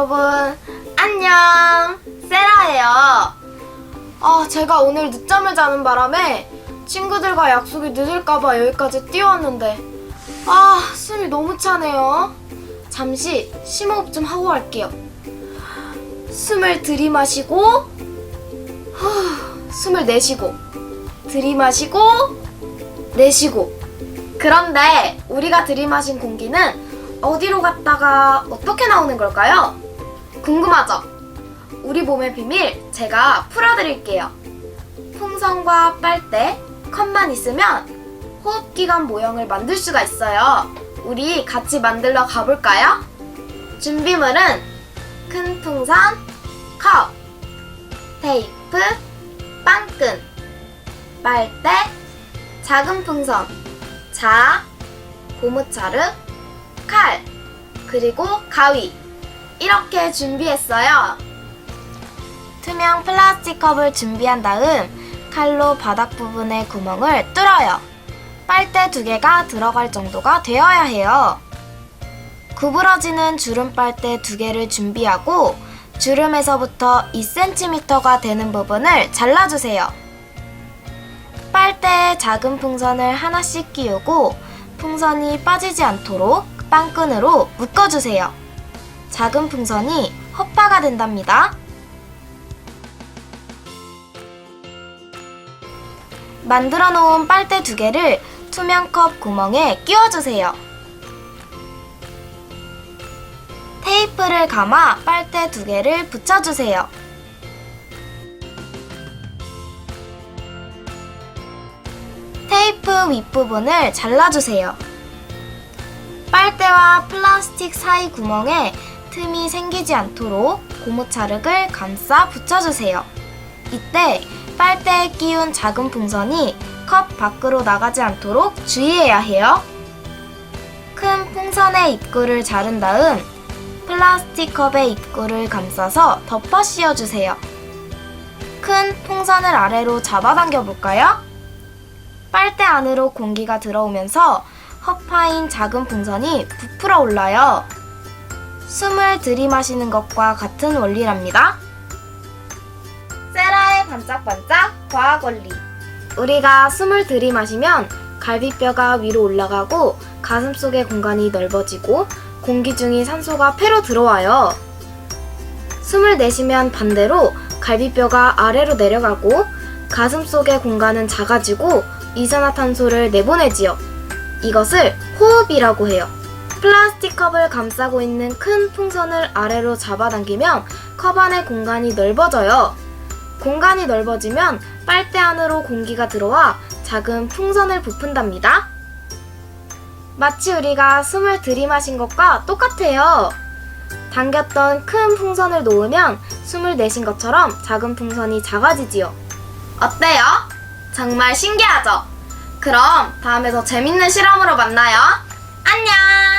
여러분, 안녕! 세라예요. 아, 제가 오늘 늦잠을 자는 바람에 친구들과 약속이 늦을까봐 여기까지 뛰어왔는데, 아, 숨이 너무 차네요. 잠시 심호흡 좀 하고 갈게요. 숨을 들이마시고, 후, 숨을 내쉬고, 들이마시고, 내쉬고. 그런데 우리가 들이마신 공기는 어디로 갔다가 어떻게 나오는 걸까요? 궁금하죠? 우리 몸의 비밀 제가 풀어드릴게요. 풍선과 빨대, 컵만 있으면 호흡기관 모형을 만들 수가 있어요. 우리 같이 만들러 가볼까요? 준비물은 큰 풍선, 컵, 테이프, 빵끈, 빨대, 작은 풍선, 자, 고무차르, 칼, 그리고 가위. 이렇게 준비했어요. 투명 플라스틱 컵을 준비한 다음 칼로 바닥 부분의 구멍을 뚫어요. 빨대 두 개가 들어갈 정도가 되어야 해요. 구부러지는 주름 빨대 두 개를 준비하고 주름에서부터 2cm가 되는 부분을 잘라주세요. 빨대에 작은 풍선을 하나씩 끼우고 풍선이 빠지지 않도록 빵끈으로 묶어주세요. 작은 풍선이 헛바가 된답니다. 만들어 놓은 빨대 두 개를 투명 컵 구멍에 끼워주세요. 테이프를 감아 빨대 두 개를 붙여주세요. 테이프 윗부분을 잘라주세요. 빨대와 플라스틱 사이 구멍에 틈이 생기지 않도록 고무차륵을 감싸 붙여주세요. 이때 빨대에 끼운 작은 풍선이 컵 밖으로 나가지 않도록 주의해야 해요. 큰 풍선의 입구를 자른 다음 플라스틱 컵의 입구를 감싸서 덮어 씌워주세요. 큰 풍선을 아래로 잡아당겨 볼까요? 빨대 안으로 공기가 들어오면서 허파인 작은 풍선이 부풀어 올라요. 숨을 들이마시는 것과 같은 원리랍니다. 세라의 반짝반짝 과학 원리. 우리가 숨을 들이마시면 갈비뼈가 위로 올라가고 가슴 속의 공간이 넓어지고 공기 중인 산소가 폐로 들어와요. 숨을 내쉬면 반대로 갈비뼈가 아래로 내려가고 가슴 속의 공간은 작아지고 이산화탄소를 내보내지요. 이것을 호흡이라고 해요. 플라스틱 컵을 감싸고 있는 큰 풍선을 아래로 잡아당기면 컵 안의 공간이 넓어져요. 공간이 넓어지면 빨대 안으로 공기가 들어와 작은 풍선을 부푼답니다. 마치 우리가 숨을 들이마신 것과 똑같아요. 당겼던 큰 풍선을 놓으면 숨을 내쉰 것처럼 작은 풍선이 작아지지요. 어때요? 정말 신기하죠? 그럼 다음에 더 재밌는 실험으로 만나요. 안녕!